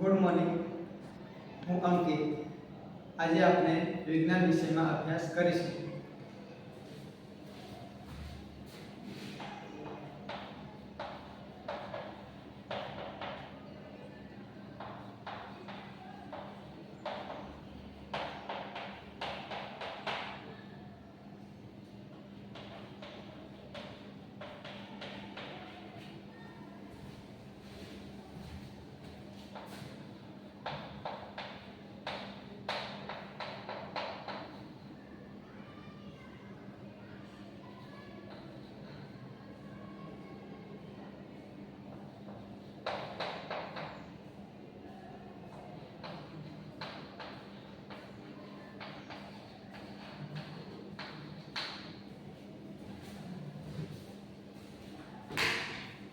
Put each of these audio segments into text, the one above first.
Good morning હું અંકિત. આજે આપણે વિજ્ઞાન વિષયમાં અભ્યાસ કરીશું.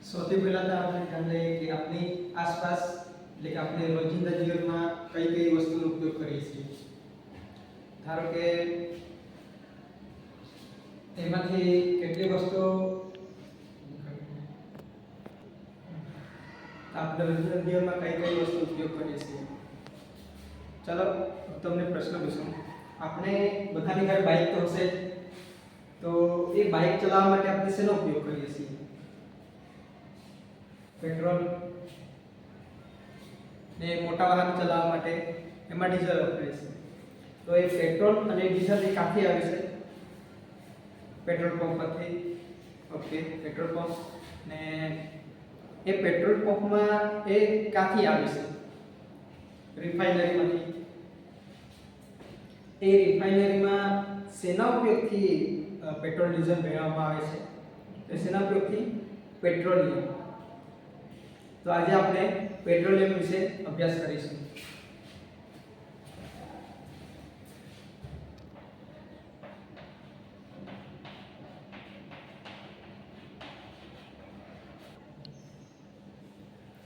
સૌથી પહેલા તો આપણે જાણી લઈએ કે આપણી આસપાસ એટલે કે આપણે રોજિંદા જીવનમાં કઈ કઈ વસ્તુનો ઉપયોગ કરીએ છીએ ધારો કે એમાંથી કેટલી વસ્તુઓ આપણે રોજિંદા જીવનમાં કઈ કઈ વસ્તુ ઉપયોગ કરીએ છીએ ચાલો હું તમને પ્રશ્ન પૂછું આપણે બધાની ઘરે બાઇક તો હશે જ. તો એ બાઇક ચલાવવા માટે આપણે શેનો ઉપયોગ કરીએ છીએ પેટ્રોલ ને મોટા વાહન ચલાવવા માટે એમાં ડીઝલ વપરાય છે. તો એ પેટ્રોલ અને ડીઝલ એ ક્યાંથી આવે છે? પેટ્રોલ પંપ પરથી. Okay, petrol pump. ને એ પેટ્રોલ પંપમાં એ ક્યાંથી આવે છે? રિફાઇનરીમાંથી. એ રિફાઇનરીમાં સેના ઉપયોગથી પેટ્રોલ ડીઝલ મેળવવામાં આવે છે? તો સેના ઉપયોગથી? પેટ્રોલિયમ તો આજે આપણે પેટ્રોલિયમ વિશે અભ્યાસ કરીશું.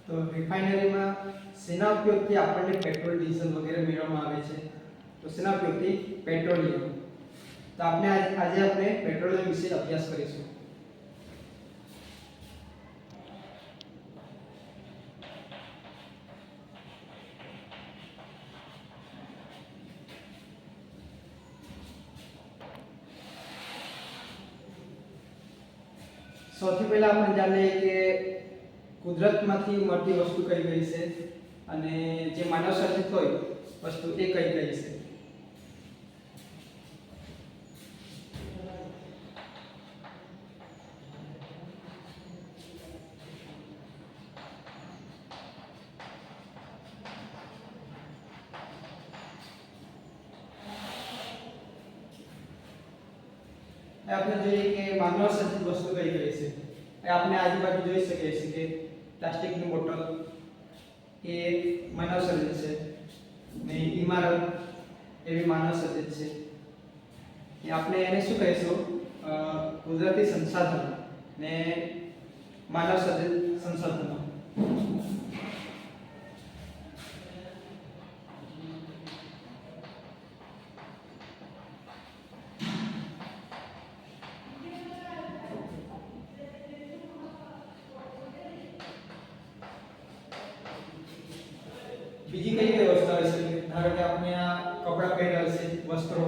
તો રિફાઇનરીમાં શેના ઉપયોગથી આપણને પેટ્રોલ ડીઝલ વગેરે મેળવવામાં આવે છે? તો શેના ઉપયોગથી? પેટ્રોલિયમ તો આપણે આજે આજે આપણે પેટ્રોલિયમ વિશે અભ્યાસ કરીશું. સૌથી પહેલા આપણે જાણીએ કે કુદરતમાંથી મળતી વસ્તુ કઈ કઈ છે અને જે માનવ સર્જિત હોય, વસ્તુ એ કઈ કઈ છે. એ આપણે જોઈએ કે માનવ સર્જિત વસ્તુ કઈ કઈ છે? એ આપણે આજુબાજુ જોઈ શકીએ છીએ કે પ્લાસ્ટિકની બોટલ એ માનવ સર્જિત છે ને ઇમારત એવી માનવ સર્જિત છે. એ આપણે એને શું કહીશું? કુદરતી સંસાધનો ને માનવ સર્જિત સંસાધનો. બીજી કઈ કઈ વસ્તુ હશે ધારો કે આપણે આ કપડાં પહેરેલા છે વસ્ત્રો.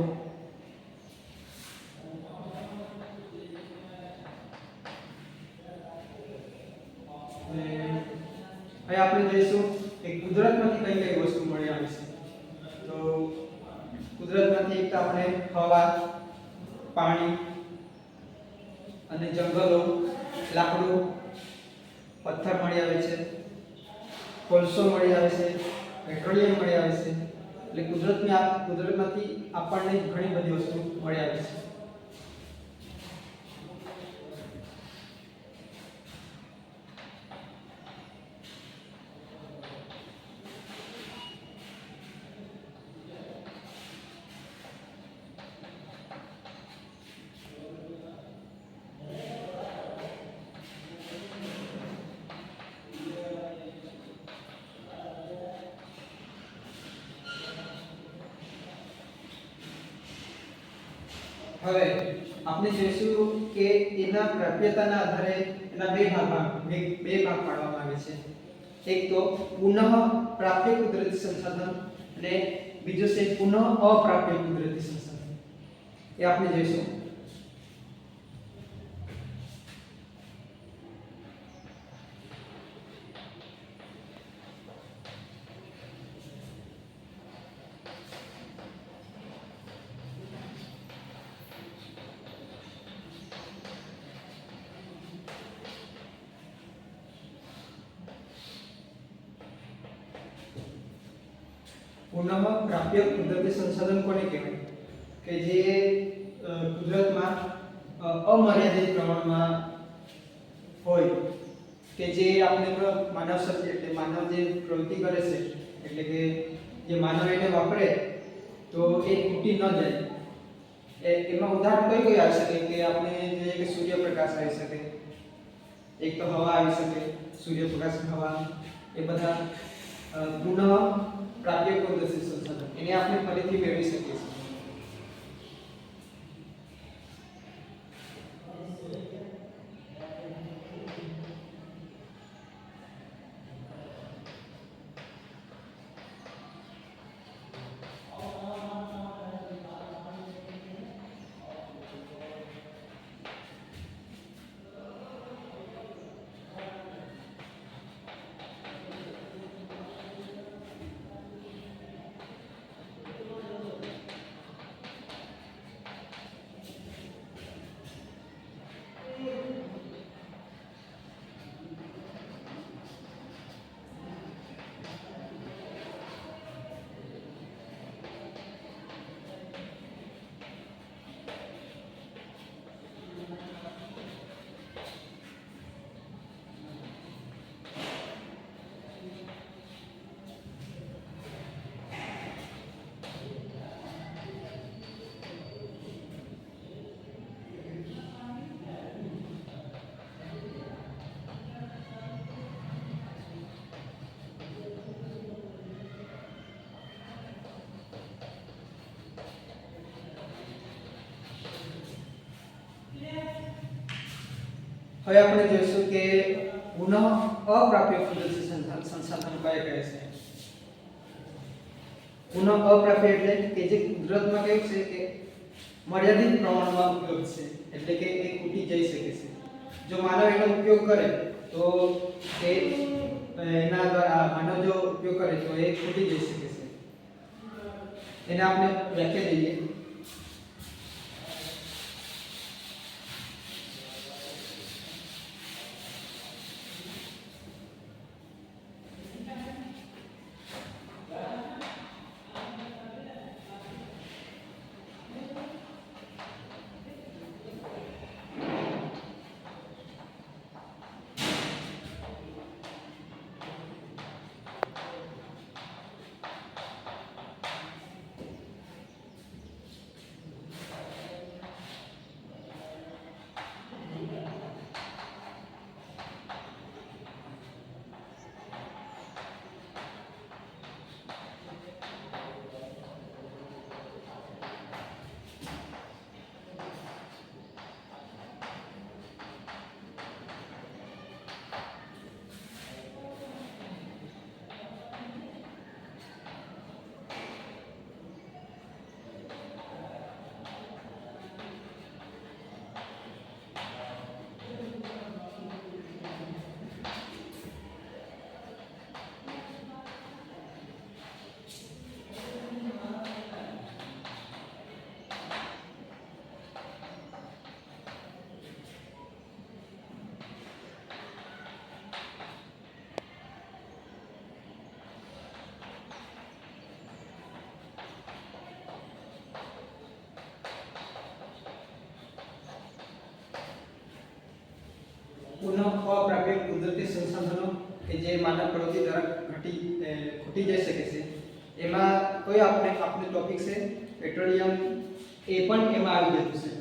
આપણે જોઈશું કે કુદરતમાંથી કઈ કઈ વસ્તુ મળી આવે છે. તો કુદરતમાંથી એક આપણે હવા, પાણી અને જંગલો, લાકડું, પથ્થર મળી આવે છે, કોલસો મળી આવે છે. પેટ્રોલિયમ મળી આવે છે. એટલે કુદરતની કુદરતમાંથી આપણને ઘણી બધી વસ્તુ મળી આવે છે. હવે, આપણે જોઈશું કે એના પ્રાપ્યતાના આધારે એના બે ભાગમાં બે ભાગ પાડવામાં આવે છે. એક તો પુનઃ પ્રાપ્ય કુદરતી સંસાધન અને બીજો છે પુનઃ અપ્રાપ્ય કુદરતી સંસાધન. એ આપણે જોઈશું. સંસાધન કોને કહેવાય? કે જે કુદરતમાં અમર્યાદિત પ્રમાણમાં હોય, કે જે આપણે માનવ શક્તિ, એટલે માનવ જે પ્રવૃત્તિ કરે છે, એટલે કે જે માનવ એને વાપરે, તો એ તૂટી ન જાય. એમાં ઉદાહરણ કઈ કઈ આવી શકે? કે આપણે જોઈએ કે સૂર્યપ્રકાશ આવી શકે, એક તો હવા આવી શકે સૂર્યપ્રકાશ હવા, એ બધા પુનઃ પ્રાપ્ય સંસાધન એને આપણે ફરીથી મેળવી શકીએ છીએ. હવે આપણે જોઈશું કે પુનઃ અપ્રાપ્ય કુદરતી સંસાધન સંસાધન કયા કહે છે? પુનઃ અપ્રાપ્ય એટલે કે જે કુદરતમાં કેવું છે કે મર્યાદિત પ્રમાણમાં ઉપલબ્ધ છે, એટલે કે એ ખૂટી જઈ શકે છે. જો માનવ એનો ઉપયોગ કરે, તો એ એના દ્વારા માનવ જો ઉપયોગ કરે, તો એ ખૂટી જઈ શકે છે. એને આપણે વ્યાખ્યા દઈએ. પુનઃ અપ્રાપ્ય કુદરતી સંસાધનો કે જે માનવ પ્રવૃત્તિ દ્વારા ઘટી ખૂટી જઈ શકે છે. એમાં કોઈ આપણે આપણો ટોપિક છે? પેટ્રોલિયમ એ પણ એમાં આવી જતું છે.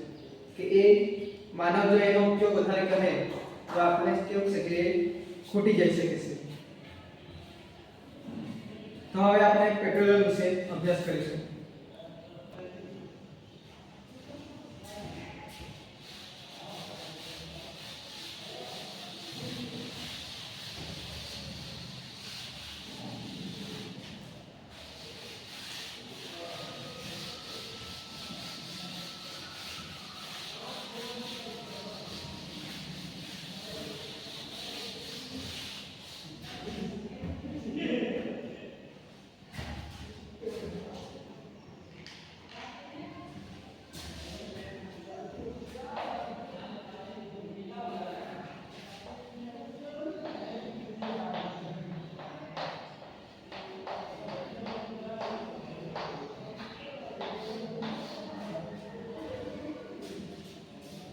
કે એ માનવ જો એનો ઉપયોગ વધારે કરે, તો આપણે કેવું છે કે ખૂટી જઈ શકે છે. તો હવે આપણે પેટ્રોલિયમ વિશે અભ્યાસ કરીશું.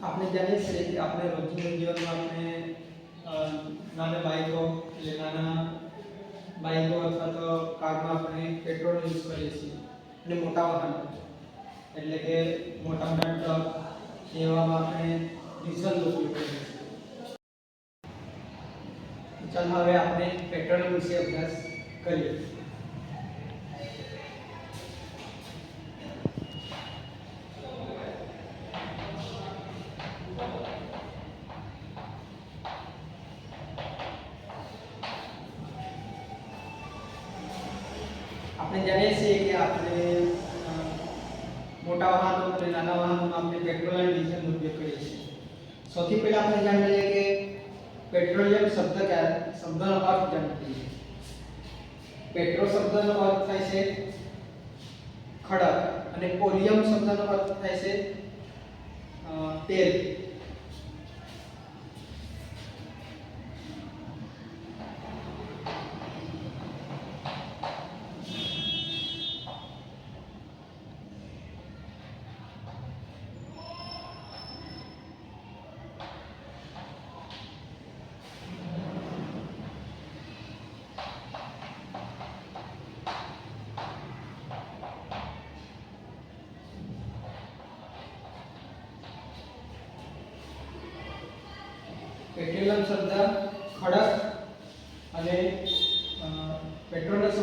આપણે જાણીએ છીએ કે આપણે રોજિંદા જીવનમાં આપણે નાના બાઈકો એટલે નાના બાઈકો અથવા તો કારમાં આપણે પેટ્રોલ યુઝ કરીએ છીએ. અને મોટા વાહન. એટલે કે મોટા મોટા ટ્રક એવામાં આપણે ડીઝલનો ઉપયોગ કરીએ છીએ. ચાલો હવે આપણે પેટ્રોલ વિશે અભ્યાસ કરીએ. આપણે જાણીએ છીએ કે આપણે મોટા વાહનો અને નાના વાહનોમાં આપણે પેટ્રોલ અને ડીઝલનો ઉપયોગ કરીએ છીએ. સૌથી પહેલા આપણે જાણી લઈએ કે પેટ્રોલિયમ શબ્દ ક્યારે શબ્દનો અર્થ જાણી લઈએ. પેટ્રોલ શબ્દનો અર્થ થાય છે ખડક અને કોલિયમ શબ્દનો અર્થ થાય છે તેલ.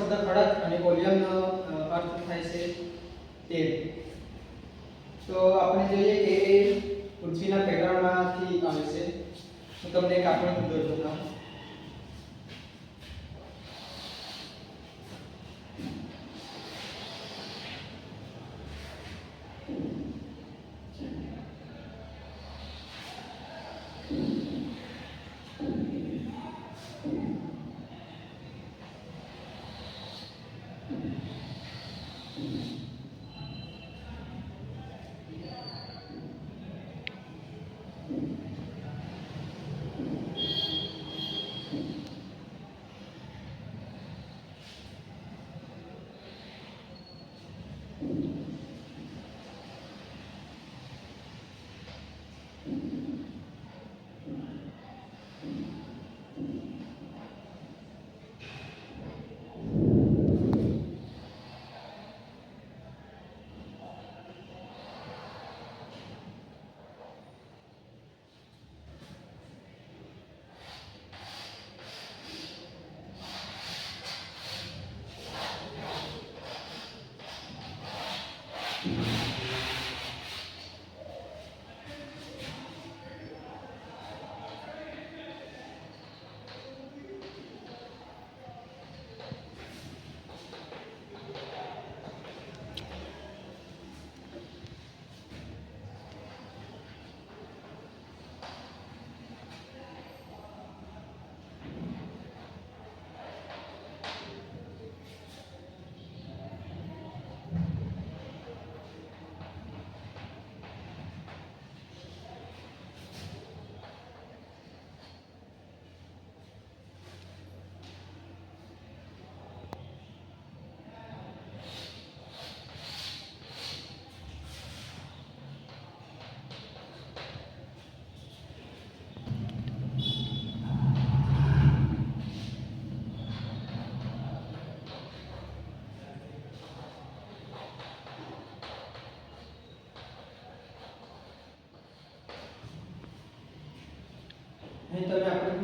શબ્દ ખડક અને કોલિયમનો અર્થ થાય છે તેલ. તો આપણે જોઈએ કે પૃથ્વીના બેકગ્રાઉન્ડમાંથી આવે છે. હું તમને એક આકૃતિ દોરી બતાવું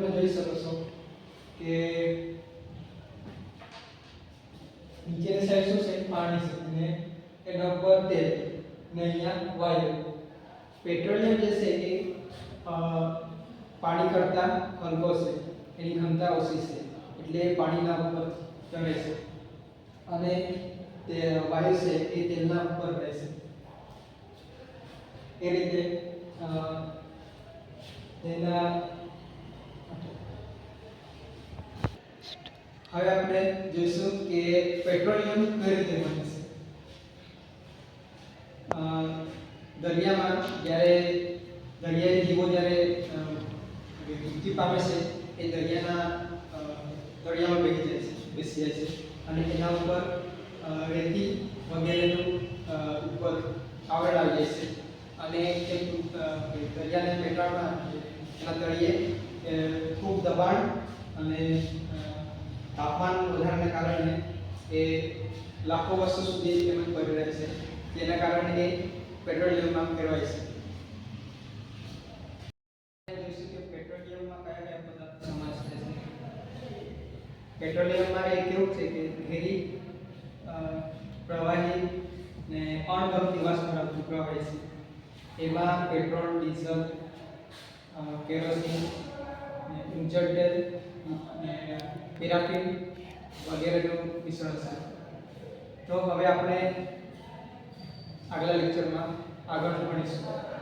તમે જોઈ શકો છો કે નીચેની સાઈડ શું છે? પાણી છે. અને એના ઉપર તેલ ને અહીંયા વાયુ પેટ્રોલિયમ જે છે એ પાણી કરતાં હલકો છે. એની ઘનતા ઓછી છે. એટલે પાણીના ઉપર ચડે છે. અને તે વાયુ છે એ તેલના ઉપર રહે છે. એ રીતે તેના હવે આપણે જોઈશું કે પેટ્રોલિયમ કઈ રીતે બને છે. દરિયામાં જ્યારે દરિયાઈ જીવો જ્યારે વૃદ્ધિ પામે છે, એ દરિયાના દરિયામાં બેસી જાય છે, બેસી જાય છે. અને એના ઉપર રેતી વગેરેનું ઉપર આવરણ આવી જાય છે. અને એ દરિયાને પેટાળમાં એના તળિયે ખૂબ દબાણ અને તાપમાન વધારાને કારણે એ લાખો વર્ષો સુધી એમ પડી રહે છે. જેના કારણે એ પેટ્રોલિયમમાં ફેરવાય છે. પેટ્રોલિયમમાં પેટ્રોલિયમમાં એ કેવું છે? કે ઘેરી પ્રવાહી ને અણગમતી નિવાસ ધરાવતું પ્રવાહી છે. એમાં પેટ્રોલ, ડીઝલ કેરોસીન ને પેરાફિન વગેરેનું મિશ્રણ છે. તો હવે આપણે આગલા લેક્ચરમાં આગળ ભણીશું